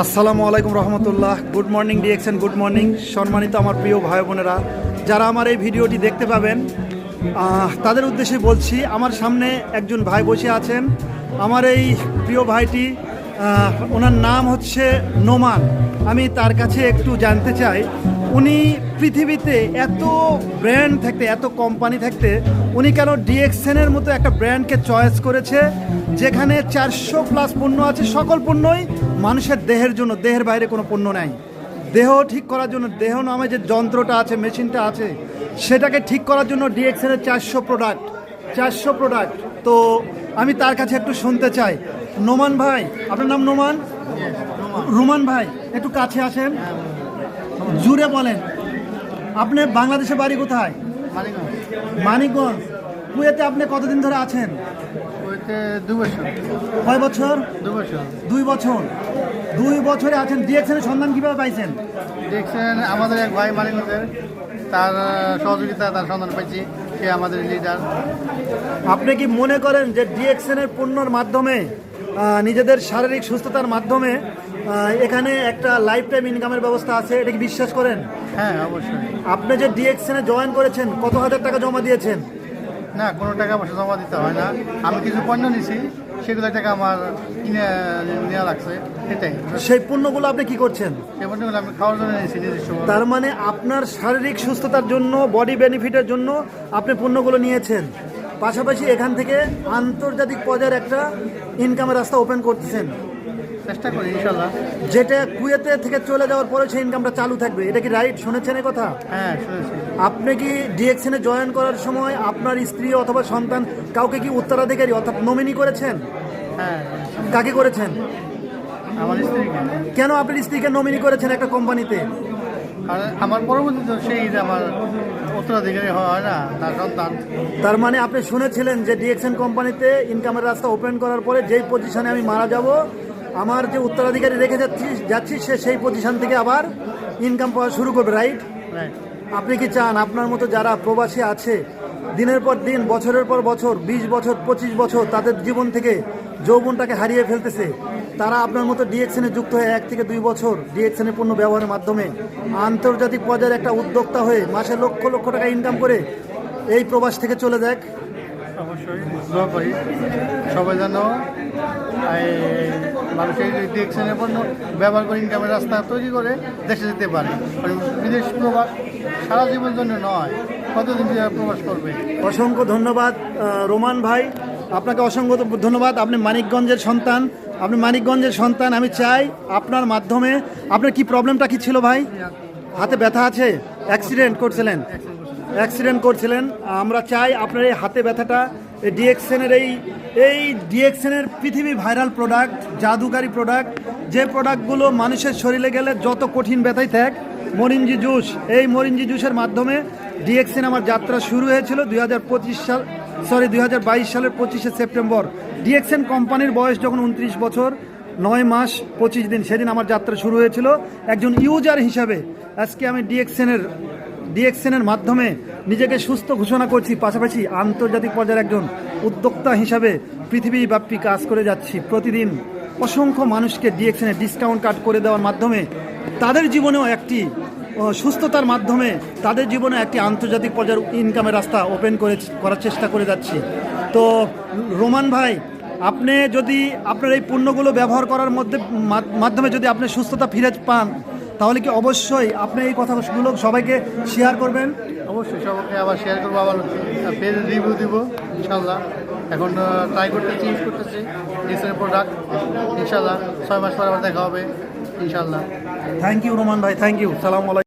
আসসালামু আলাইকুম রহমতুল্লাহ। গুড মর্নিং ডিএক্সেন গুড মর্নিং। সম্মানিত আমার প্রিয় ভাই বোনেরা, যারা আমার এই ভিডিওটি দেখতে পাবেন তাদের উদ্দেশ্যে বলছি, আমার সামনে একজন ভাই বসে আছেন। আমার এই প্রিয় ভাইটি ওনার নাম হচ্ছে নোমান। আমি তার কাছে একটু জানতে চাই পৃথিবীতে এত ব্র্যান্ড থাকতে এত কোম্পানি থাকতে উনি কেন ডিএক্সএনের মতো একটা ব্র্যান্ডকে চয়েস করেছে যেখানে চারশো প্লাস পণ্য আছে সকল পণ্যই মানুষের দেহের জন্য দেহের বাইরে কোনো পণ্য নাই। দেহ ঠিক করার জন্য দেহ নামে যে যন্ত্রটা আছে মেশিনটা আছে সেটাকে ঠিক করার জন্য ডিএক্সএনের চারশো প্রোডাক্ট চারশো প্রোডাক্ট তো আমি তার কাছে একটু শুনতে চাই। নোমান ভাই আপনার নাম নোমান? রুমান ভাই একটু কাছে আসেন। জুড়ে বলেন আপনি বাংলাদেশে বাড়ি কোথায়? মানিকগঞ্জ। কুয়েতে আপনি কতদিন ধরে আছেন? কয় বছর? দুই বছর। দুই বছরে আছেন। ডিএক্সএনের সন্ধান কীভাবে পাইছেন? দেখছেন আমাদের এক ভাই মানিকগঞ্জের তার সহযোগিতা তার সন্ধান পাইছি। সে আমাদের লিডার আপনি কি মনে করেন যে ডিএক্সএনের পণ্যর মাধ্যমে নিজেদের শারীরিক সুস্থতার মাধ্যমে এখানে একটা লাইফ টাইম ইনকামের ব্যবস্থা আছে এটা কি বিশ্বাস করেন? হ্যাঁ অবশ্যই। আপনি যে ডিএক্সএনে জয়েন করেছেন কত হাজার টাকা জমা দিয়েছেন? না কোনো টাকা পয়সা জমা দিতে হয় না। আমি কিছু পণ্য নিছি সেগুলো টাকা আমার কিনে নেওয়া লাগছে সেটাই সেই পণ্যগুলো আপনি কি করছেন? সেই পণ্যগুলো আমি খাওয়ার জন্য নিয়েছি নিজস্ব। তার মানে আপনার শারীরিক সুস্থতার জন্য বডি বেনিফিটের জন্য আপনি পণ্যগুলো নিয়েছেন। পাশাপাশি এখান থেকে আন্তর্জাতিক পর্যায়ের একটা ইনকামের রাস্তা ওপেন করতেছেন। চেষ্টা করি ইনশাল্লাহ। যেটা কুয়েতে থেকে চলে যাওয়ার পরে সেই ইনকামটা চালু থাকবে। এটা কি রাইট শুনেছেন এই কথা? হ্যাঁ শুনেছি। আপনি কি ডিএক্সএনে জয়েন করার সময় আপনার স্ত্রী অথবা সন্তান কাউকে কি উত্তরাধিকারী অর্থাৎ নমিনি করেছেন? হ্যাঁ কাকে করেছেন? আমার স্ত্রীকে। কেন আপনার স্ত্রীকে নমিনি করেছেন একটা কোম্পানিতে? আর আমার পরবর্তীতে সেই যে আমার উত্তরাধিকারী হয় না তার সন্তান। তার মানে আপনি শুনেছিলেন যে ডিএক্সএন কোম্পানিতে ইনকামের রাস্তা ওপেন করার পরে যেই পজিশনে আমি মারা যাব আমার যে উত্তরাধিকারী রেখে যাচ্ছি যাচ্ছি সে সেই পজিশন থেকে আবার ইনকাম পাওয়া শুরু করবে রাইট আপনি কি চান? আপনার মতো যারা প্রবাসী আছে দিনের পর দিন বছরের পর বছর ২০ বছর ২৫ বছর তাদের জীবন থেকে যৌবনটাকে হারিয়ে ফেলতেছে তারা আপনার মতো ডিএক্সএনে যুক্ত হয়ে এক থেকে দুই বছর ডিএক্সএনের পণ্য ব্যবহারের মাধ্যমে আন্তর্জাতিক পর্যায়ের একটা উদ্যোক্তা হয়ে মাসে লক্ষ লক্ষ টাকা ইনকাম করে এই প্রবাস থেকে চলে যাক। অবশ্যই দোয়া করি। সবাই যেন মানুষের ডিএকশনের পণ্য ব্যবহার করে ইনকামের রাস্তা তৈরি করে দেশে যেতে পারে। বিদেশ প্রবাস সারা জীবনের জন্য নয়, কতদিন প্রবাস করবে? অসংখ্য ধন্যবাদ রোমান ভাই। আপনাকে অসংখ্য ধন্যবাদ, আপনি মানিকগঞ্জের সন্তান। আপনি মানিকগঞ্জের সন্তান, আমি চাই আপনার মাধ্যমে। আপনার কি প্রবলেমটা কি ছিল ভাই? হাতে ব্যথা আছে? অ্যাক্সিডেন্ট করছিলেন। অ্যাক্সিডেন্ট করছিলেন। আমরা চাই আপনার এই হাতে ব্যথাটা এই ডিএক্সএনের এই এই ডিএক্সএনের পৃথিবী ভাইরাল প্রোডাক্ট জাদুকারী প্রোডাক্ট যে প্রোডাক্টগুলো মানুষের শরীরে গেলে যত কঠিন ব্যথাই থাক, মরিঞ্জি জুস, এই মরিঞ্জি জুসের মাধ্যমে ডিএক্সএন আমার যাত্রা শুরু হয়েছিল দুই হাজার পঁচিশ সাল সরি দুই হাজার বাইশ সালের পঁচিশে সেপ্টেম্বর। ডিএক্সএন কোম্পানির বয়স যখন উনত্রিশ বছর, নয় মাস পঁচিশ দিন, সেদিন আমার যাত্রা শুরু হয়েছিল। একজন ইউজার হিসাবে আজকে আমি ডিএক্সএনের ডিএক্সএনের মাধ্যমে নিজেকে সুস্থ ঘোষণা করছি। পাশাপাশি আন্তর্জাতিক পর্যায়ের একজন উদ্যোক্তা হিসাবে পৃথিবীব্যাপী কাজ করে যাচ্ছি। প্রতিদিন অসংখ্য মানুষকে ডিএক্সএনে ডিসকাউন্ট কার্ড করে দেওয়ার মাধ্যমে তাদের জীবনেও একটি সুস্থতার মাধ্যমে তাদের জীবনে একটি আন্তর্জাতিক পর্যায়ের ইনকামের রাস্তা ওপেন করে, করার চেষ্টা করে যাচ্ছি। তো, রোমান ভাই, আপনি যদি আপনার এই পণ্যগুলো ব্যবহার করার মধ্যে মাধ্যমে যদি আপনি সুস্থতা ফিরে পান তাহলে কি অবশ্যই আপনি এই কথাগুলো সবাইকে শেয়ার করবেন? অবশ্যই সবাইকে আবার শেয়ার করব আবার পেজ রিভিউ দিব ইনশাল্লাহ এখন ট্রাই করতেছি ইউজ করতেছি ডিসের প্রোডাক্ট ইনশাল্লাহ ছয় মাস পর আবার দেখা হবে ইনশাল্লাহ থ্যাংক ইউ রোমান ভাই থ্যাংক ইউ সালাম আলাইকুম।